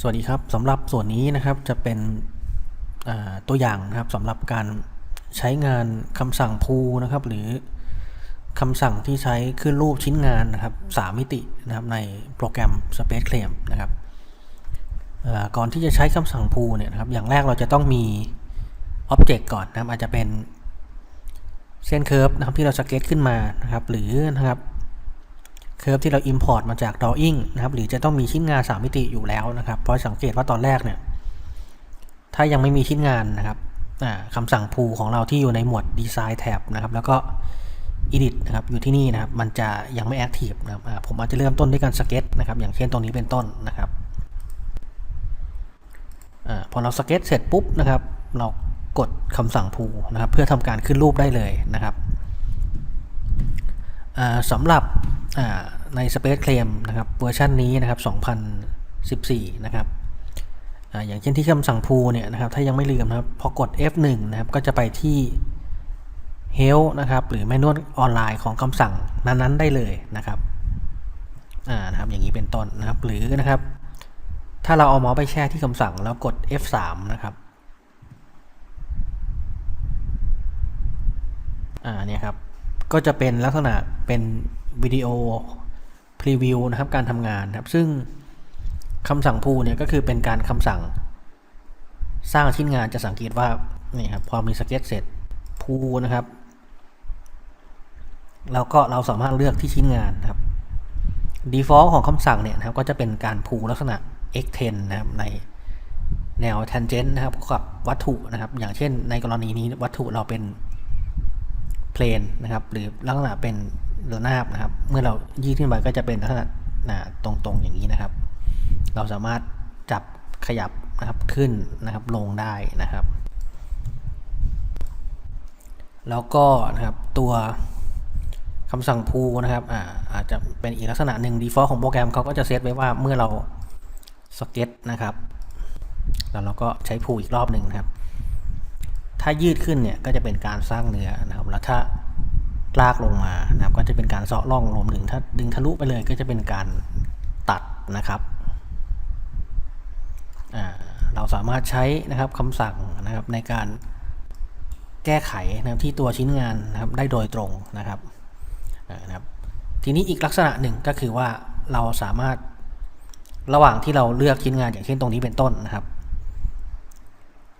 สวัสดีครับสำหรับส่วนนี้นะครับจะเป็นตัวอย่างนะครับสำหรับการใช้งานคำสั่ง pull นะครับ หรือคำสั่งที่ใช้ขึ้นรูปชิ้นงานนะครับสามมิตินะครับในโปรแกรม Space Claim นะครับก่อนที่จะใช้คำสั่ง pull เนี่ยนะครับอย่างแรกเราจะต้องมี Object ก่อนนะครับอาจจะเป็นเส้นเคอร์ฟนะครับที่เราสเก็ตขึ้นมานะครับ หรือนะครับ เคอร์ฟที่เรา Import มาจาก Drawing นะครับ หรือจะต้องมีชิ้นงาน 3 มิติอยู่แล้วนะครับ เพราะสังเกตว่าตอนแรกเนี่ย ถ้ายังไม่มีชิ้นงานนะครับคำสั่ง pull ของเราที่อยู่ในหมวด Design tab นะครับ แล้วก็ Edit นะครับ อยู่ที่นี่นะครับ มันจะยังไม่ Active นะครับผมอาจจะเริ่มต้นด้วยการสเก็ตนะครับ อย่างเช่นตรงนี้เป็นต้นนะครับอพอเราสเก็ตเสร็จปุ๊บนะครับ เรากดคำสั่ง pull นะครับ เพื่อทำการขึ้นรูปได้เลยนะครับสำหรับ ใน Space Claim นะครับเวอร์ชันนี้นะครับ 2014 นะครับออย่างเช่นที่คำสั่ง pull เนี่ยนะครับ ถ้ายังไม่ลืมนะครับ พอกด F1 นะครับ ก็จะไปที่ Help นะครับ หรือแมนนวลออนไลน์ของคำสั่งนั้นๆได้เลยนะครับอ่านะครับ อย่างนี้เป็นต้นนะครับ หรือนะครับ ถ้าเราเอาเมาส์ไปแช่ที่คำสั่งแล้วกด F3 นะครับอ่าเนี่ยครับ ก็จะเป็นลักษณะเป็น วิดีโอพรีวิวนะครับการทำงานนะครับ ซึ่งคำสั่งพูเนี่ยก็คือเป็นการคำสั่ง สร้างชิ้นงานจะสังเกตว่านี่ครับพอมีสเก็ตเสร็จพูนะครับ แล้วก็เราสามารถเลือกที่ชิ้นงานนะครับ default ของคำสั่งเนี่ยนะครับก็จะเป็นการพูลักษณะ x10 นะครับในแนว tangent นะครับกับวัตถุนะครับ อย่างเช่นในกรณีนี้วัตถุเราเป็นเพลนนะครับ หรือลักษณะเป็น ระนาบนะครับ เมื่อเรายืดขึ้นไปก็จะเป็นลักษณะตรงๆอย่างนี้นะครับ เราสามารถจับขยับนะครับขึ้นนะครับลงได้นะครับ แล้วก็นะครับตัวคำสั่งพูนะครับอาอาจจะเป็นอีกลักษณะหนึ่ง default ของโปรแกรมเขาก็จะเซตไว้ว่าเมื่อเราสเก็ตนะครับ แล้วเราก็ใช้พูอีกรอบหนึ่งนะครับ ถ้ายืดขึ้นเนี่ยก็จะเป็นการสร้างเนื้อนะครับ แล้วถ้า ลากลงมานะครับก็จะเป็นการเซาะร่องรวมถึงถ้าดึงทะลุไปเลยก็จะเป็นการตัดนะครับเราสามารถใช้นะครับคำสั่งนะครับในการแก้ไขนะครับที่ตัวชิ้นงานนะครับได้โดยตรงนะครับนะครับ ทีนี้อีกลักษณะหนึ่งก็คือว่าเราสามารถระหว่างที่เราเลือกชิ้นงานอย่างเช่นตรงนี้เป็นต้นนะครับ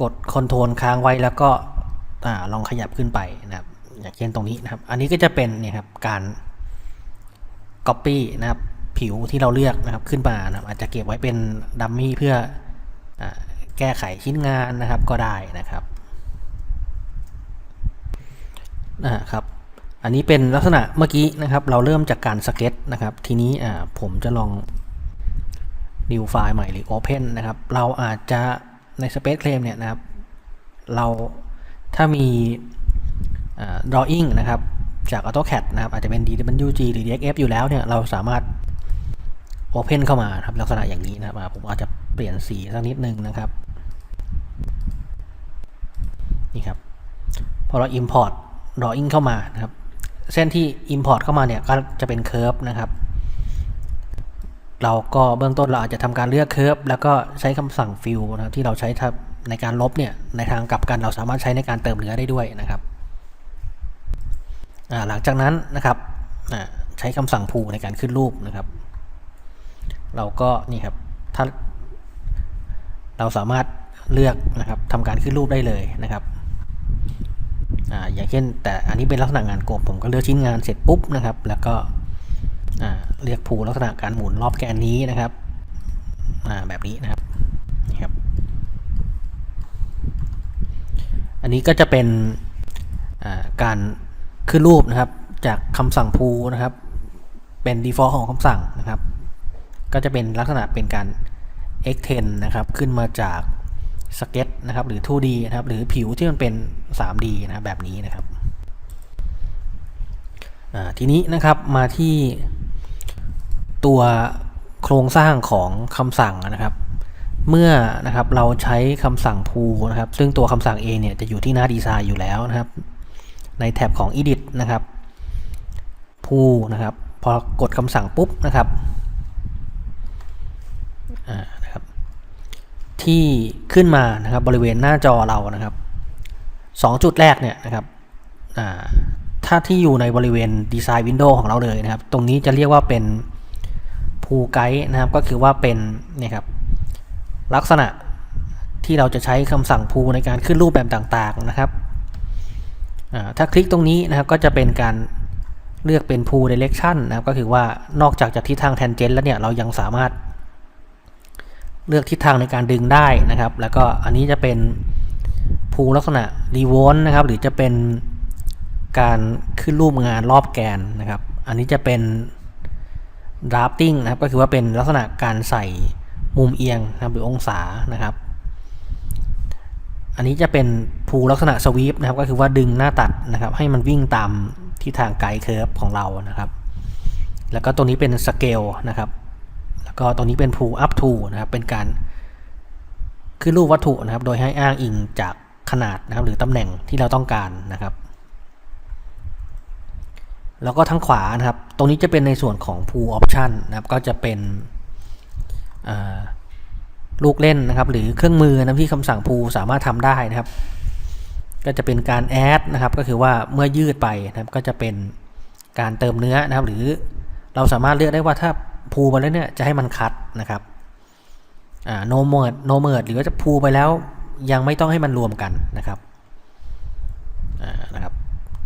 กดคอนโทรลค้างไว้แล้วก็อลองขยับขึ้นไปนะครับ อย่างเช่นตรงนี้นะครับ อันนี้ก็จะเป็นเนี่ยครับการ Copy นะครับผิวที่เราเลือกนะครับขึ้นมานะครับอาจจะเก็บไว้เป็นดัมมี่เพื่ออแก้ไขชิ้นงานนะครับก็ได้นะครับนะครับอันนี้เป็นลักษณะเมื่อกี้นะครับ เราเริ่มจากการสเก็ตนะครับ ทีนี้ผมจะลอง new ไฟล์ใหม่หรือ open นะครับ เราอาจจะใน Space Claim เนี่ยนะครับ เราถ้ามี drawing นะครับ จาก AutoCAD นะครับ อาจจะเป็น DWG หรือ DXF อยู่แล้วเนี่ย เราสามารถ Open เข้ามาครับ ลักษณะอย่างนี้นะครับ ผมอาจจะเปลี่ยนสีสักนิดนึงนะครับ นี่ครับ พอเรา Import drawing เข้ามานะครับ เส้นที่ Import เข้ามาเนี่ย ก็จะเป็น Curve นะครับ เราก็เบื้องต้นเราอาจจะทำการเลือกเคอร์ฟแล้วก็ใช้คำสั่ง fill นะครับที่เราใช้ในการลบเนี่ย ในทางกลับกันเราสามารถใช้ในการเติมเนื้อได้ด้วยนะครับ หลังจากนั้นนะครับใช้คำสั่ง pull ในการขึ้นรูปนะครับ เราก็นี่ครับถ้าเราสามารถเลือกนะครับทำการขึ้นรูปได้เลยนะครับออย่างเช่น แต่อันนี้เป็นลักษณะงานกลมผมก็เลือกชิ้นงานเสร็จปุ๊บนะครับ แล้วก็เรียกผูลักษณะการหมุนรอบแกนนี้นะครับแบบนี้นะครับนี่ครับ อันนี้ก็จะเป็นการ ขึ้นรูปนะครับจากคำสั่งพูนะครับ เป็น default ของคำสั่งนะครับ ก็จะเป็นลักษณะเป็นการ extend นะครับ ขึ้นมาจากสเก็ตนะครับ หรือ 2D นะครับ หรือผิวที่มันเป็น 3D นะแบบนี้นะครับทีนี้นะครับมาที่ตัวโครงสร้างของคำสั่งนะครับ เมื่อนะครับเราใช้คำสั่ง pull นะครับ ซึ่งตัวคำสั่งเองเนี่ยจะอยู่ที่หน้าดีไซน์อยู่แล้วนะครับ ในแท็บของ edit นะครับ pull นะครับ พอกดคำสั่งปุ๊บนะครับนะครับ ที่ขึ้นมานะครับบริเวณหน้าจอเรานะครับสองจุดแรกเนี่ยนะครับถ้าที่อยู่ในบริเวณดีไซน์วินโดว์ของเราเลยนะครับ ตรงนี้จะเรียกว่าเป็นพูไกด์นะครับ ก็คือว่าเป็นเนี่ยครับลักษณะที่เราจะใช้คำสั่งพูในการขึ้นรูปแบบต่างๆนะครับ ถ้าคลิกตรงนี้นะครับก็จะเป็นการเลือกเป็น pull direction นะครับก็คือว่านอกจากจะทิศทาง tangent แล้วเนี่ยเรายังสามารถเลือกทิศทางในการดึงได้นะครับ แล้วก็อันนี้จะเป็นภูลักษณะรีโวนนะครับ หรือจะเป็นการขึ้นรูปงานรอบแกนนะครับ อันนี้จะเป็น drafting นะครับ ก็คือว่าเป็นลักษณะการใส่มุมเอียงนะครับหรือองศานะครับ อันนี้จะเป็น ภูลักษณะสวีปนะครับก็คือว่าดึงหน้าตัดนะครับให้มันวิ่งตามทิศทางไกด์เคิร์ฟของเรานะครับ แล้วก็ตัวนี้เป็นสเกลนะครับ แล้วก็ตรงนี้เป็น pull up to นะครับเป็นการขึ้นรูปวัตถุนะครับ โดยให้อ้างอิงจากขนาดนะครับหรือตำแหน่งที่เราต้องการนะครับ แล้วก็ทั้งขวานะครับ ตรงนี้จะเป็นในส่วนของ pull option นะครับ ก็จะเป็นลูกเล่นนะครับ หรือเครื่องมือนะที่คำสั่ง pull สามารถทำได้นะครับ ก็จะเป็นการ add นะครับ ก็คือว่าเมื่อยืดไปนะครับก็จะเป็นการเติมเนื้อนะครับ หรือเราสามารถเลือกได้ว่าถ้าพูไปแล้วเนี่ยจะให้มันคัดนะครับอ่า no merge no merge หรือว่าจะพูไปแล้วยังไม่ต้องให้มันรวมกันนะครับอ่านะครับ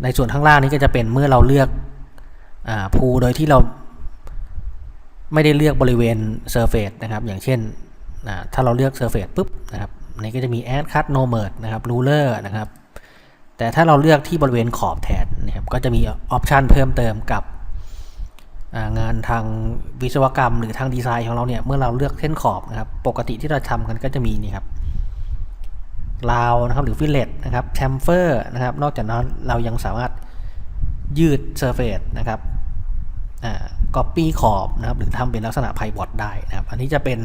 ในส่วนข้างล่างนี้ก็จะเป็นเมื่อเราเลือกอ่าพูโดยที่เราไม่ได้เลือกบริเวณ surface นะครับ อย่างเช่นอ่าถ้าเราเลือก surface ปุ๊บนะครับนนี้ก็จะมี add cut no merge นะครับ ruler นะครับ แต่ถ้าเราเลือกที่บริเวณขอบแทนนะครับก็จะมีออปชันเพิ่มเติมกับงานทางวิศวกรรม หรือทางดีไซน์ของเราเนี่ยเมื่อเราเลือกเส้นขอบนะครับปกติที่เราทำกันก็จะมีนี่ครับราวนะครับหรือฟิลเลตนะครับแชมเฟอร์นะครับนอกจากนั้นเรายังสามารถยืดเซอร์เฟสนะครับอ่าก๊อปปี้ขอบนะครับหรือทำเป็นลักษณะไพบอดได้นะครับ อันนี้จะเป็น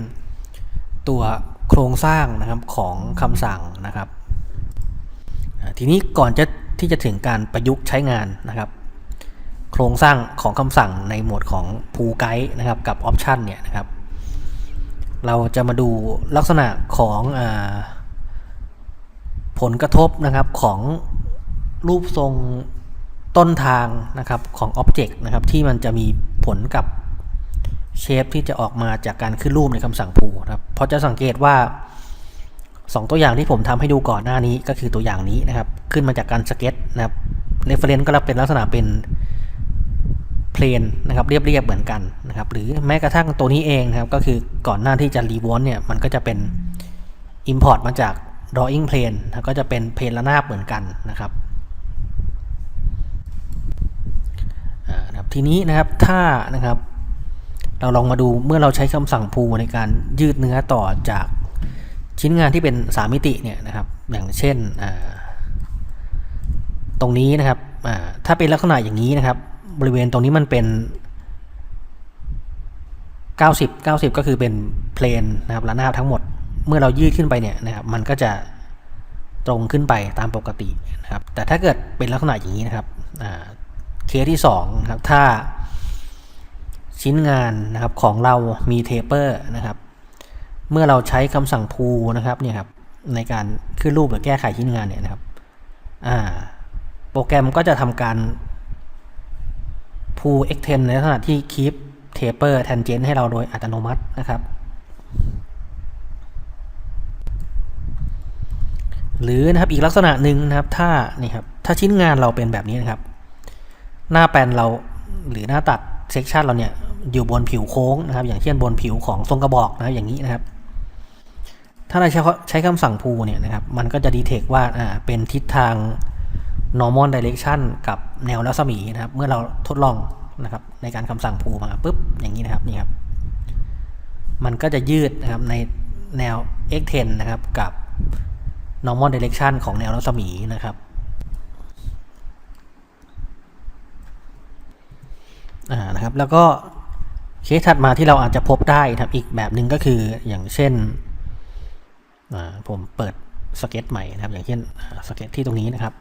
ตัวโครงสร้างนะครับของคำสั่งนะครับ ทีนี้ก่อนจะที่จะถึงการประยุกต์ใช้งานนะครับ โครงสร้างของคำสั่งในหมวดของพูไกด์นะครับกับออปชันเนี่ยนะครับ เราจะมาดูลักษณะของอผลกระทบนะครับของรูปทรงต้นทางนะครับของอ็อบเจกต์นะครับที่มันจะมีผลกับเชฟที่จะออกมาจากการขึ้นรูปในคำสั่งพูนะครับเพราะจะสังเกตว่า 2 ตัวอย่างที่ผมทำให้ดูก่อนหน้านี้ก็คือตัวอย่างนี้นะครับ ขึ้นมาจากการสเก็ตนะครับเรฟเฟรนซ์ก็เป็นลักษณะเป็นเพลนนะครับเรียบๆเหมือนกันนะครับ หรือแม้กระทั่งตัวนี้เองนะครับ ก็คือก่อนหน้าที่จะรีวอนเนี่ยมันก็จะเป็น Import มาจาก drawing plane นะก็จะเป็นเพลนระนาบเหมือนกันนะครับนะรบทีนี้นะครับถ้านะครับ เราลองมาดูเมื่อเราใช้คำสั่งพูในการยืดเนื้อต่อจาก ชิ้นงานที่เป็น3มิติเนี่ยนะครับอย่างเช่นตรงนี้นะครับถ้าเป็นลักษณะอย่างนี้นะครับ บริเวณตรงนี้มันเป็น 90 90 ก็คือเป็นเพลนนะครับระนาบทั้งหมดเมื่อเรายืดขึ้นไปเนี่ยนะครับมันก็จะตรงขึ้นไปตามปกตินะครับ แต่ถ้าเกิดเป็นลักษณะอย่างนี้นะครับเคสที่2นะครับถ้าชิ้นงานนะครับของเรามีเทเปอร์นะครับ เมื่อเราใช้คำสั่งพูนะครับเนี่ยครับในการขึ้นรูปหรือแก้ไขชิ้นงานเนี่ยนะครับอ่าโปรแกรมก็จะทำการ pull extend ในลักษณะที่ keep taper tangent ให้เราโดยอัตโนมัตินะครับ หรือนะครับอีกลักษณะหนึ่งนะครับถ้านี่ครับถ้าชิ้นงานเราเป็นแบบนี้นะครับ หน้าแปลนเราหรือหน้าตัดเซกชันเราเนี่ยอยู่บนผิวโค้งนะครับ อย่างเช่นบนผิวของทรงกระบอกนะครับอย่างนี้นะครับ ถ้าเราใช้ใช้คำสั่งพูเนี่ยนะครับ มันก็จะดีเทคว่าอ่าเป็นทิศทาง normal direction กับแนวรัศมีนะครับ เมื่อเราทดลองนะครับในการคำสั่งพูมาปุ๊บอย่างนี้นะครับนี่ครับ มันก็จะยืดนะครับในแนว x10 นะครับกับ normal direction ของแนวรัศมีนะครับอ่านะครับแล้วก็เคสถัดมาที่เราอาจจะพบได้นะครับอีกแบบหนึ่งก็คืออย่างเช่น ผมเปิดสเก็ตใหม่นะครับ อย่างเช่นสเก็ตที่ตรงนี้นะครับ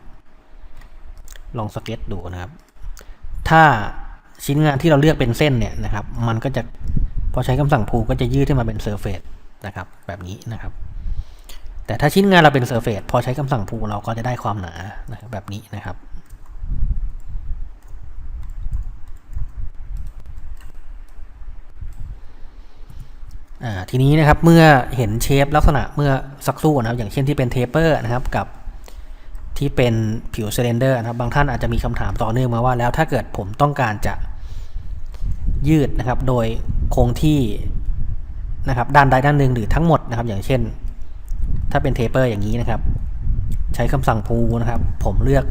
ลองสเก็ตดูนะครับ ถ้าชิ้นงานที่เราเลือกเป็นเส้นเนี่ยนะครับ มันก็จะพอใช้คำสั่งพูก็จะยืดขึ้นมาเป็นเซอร์เฟสนะครับ แบบนี้นะครับ แต่ถ้าชิ้นงานเราเป็นเซอร์เฟสพอใช้คำสั่งพูเราก็จะได้ความหนานะครับแบบนี้นะครับ ทีนี้นะครับเมื่อเห็นเชฟลักษณะเมื่อสักครู่นะครับ อย่างเช่นที่เป็นเทปเปอร์นะครับกับที่เป็นผิวเซิลินเดอร์นะครับ บางท่านอาจจะมีคำถามต่อเนื่องมาว่า แล้วถ้าเกิดผมต้องการจะยืดนะครับ โดยคงที่นะครับด้านใดด้านหนึ่งหรือทั้งหมดนะครับ อย่างเช่น ถ้าเป็นเทปเปอร์อย่างนี้นะครับ ใช้คำสั่งพูนะครับ ผมเลือก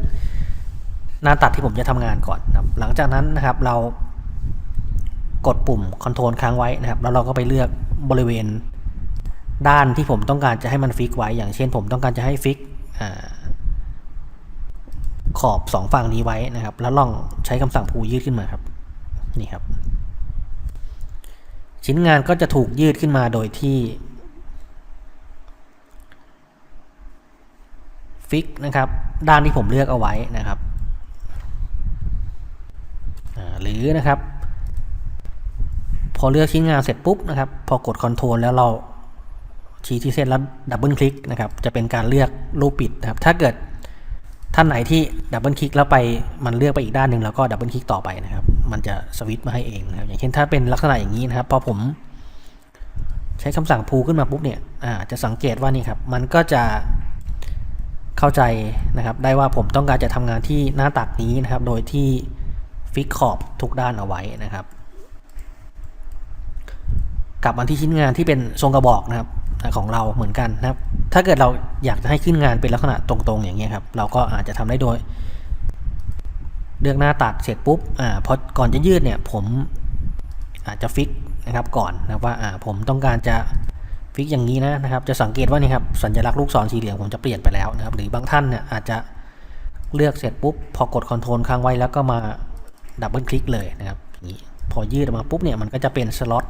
หน้าตัดที่ผมจะทำงานก่อนนะครับ หลังจากนั้นนะครับเรากดปุ่มคอนโทรลค้างไว้นะครับ แล้วเราก็ไปเลือก บริเวณด้านที่ผมต้องการจะให้มันฟิกไว้ อย่างเช่นผมต้องการจะให้ฟิกอขอบสองฝั่งนี้ไว้นะครับ แล้วลองใช้คำสั่งพูยืดขึ้นมาครับ นี่ครับ ชิ้นงานก็จะถูกยืดขึ้นมาโดยที่ฟิกนะครับ ด้านที่ผมเลือกเอาไว้นะครับหรือนะครับ อเลือกชิ้นงานเสร็จปุ๊บนะครับ พอกดคอนโทรลแล้วเราชี้ที่เส้นแล้วดับเบิลคลิกนะครับ จะเป็นการเลือกรูปปิดนะครับ ถ้าเกิดท่านไหนที่ดับเบิลคลิกแล้วไปมันเลือกไปอีกด้านหนึ่งแล้วก็ดับเบิลคลิกต่อไปนะครับ มันจะสวิตช์มาให้เองนะครับ อย่างเช่นถ้าเป็นลักษณะอย่างนี้นะครับ พอผมใช้คำสั่งพูขึ้นมาปุ๊บเนี่ยจะสังเกตว่านี่ครับ มันก็จะเข้าใจนะครับ ได้ว่าผมต้องการจะทำงานที่หน้าตัดนี้นะครับ โดยที่ฟิกขอบทุกด้านเอาไว้นะครับ กลับมาที่ชิ้นงานที่เป็นทรงกระบอกนะครับของเราเหมือนกันนะครับ ถ้าเกิดเราอยากจะให้ขึ้นงานเป็นลักษณะตรงๆอย่างเงี้ยครับ เราก็อาจจะทำได้โดย เลือกหน้าตัดเสร็จปุ๊บอ่าพอก่อนจะยืดเนี่ยผมอาจจะฟิกนะครับก่อนนะว่าอ่าผมต้องการจะฟิกอย่างนี้นะนะครับ จะสังเกตว่านี่ครับสัญลักษณ์ลูกศรสีเหลืองผมจะเปลี่ยนไปแล้วนะครับ หรือบางท่านเนี่ยอาจจะเลือกเสร็จปุ๊บพอกดคอนโทรลค้างไว้แล้วก็มาดับเบิลคลิกเลยนะครับอย่างนี้พอยืดออกมาปุ๊บเนี่ยมันก็จะเป็นสล็อต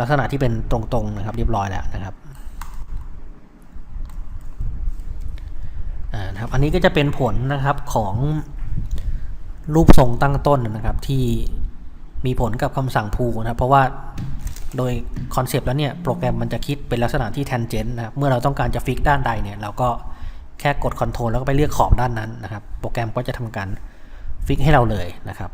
ลักษณะที่เป็นตรงๆนะครับเรียบร้อยแล้วนะครับอ่านะครับ อันนี้ก็จะเป็นผลนะครับของรูปทรงตั้งต้นนะครับที่มีผลกับคำสั่งพูนะครับเพราะว่าโดยคอนเซปต์แล้วเนี่ยโปรแกรมมันจะคิดเป็นลักษณะที่ tangent นะครับเมื่อเราต้องการจะฟิกด้านใดเนี่ยเราก็แค่กดคอนโทรลแล้วก็ไปเลือกขอบด้านนั้นนะครับ โปรแกรมก็จะทำการฟิกให้เราเลยนะครับ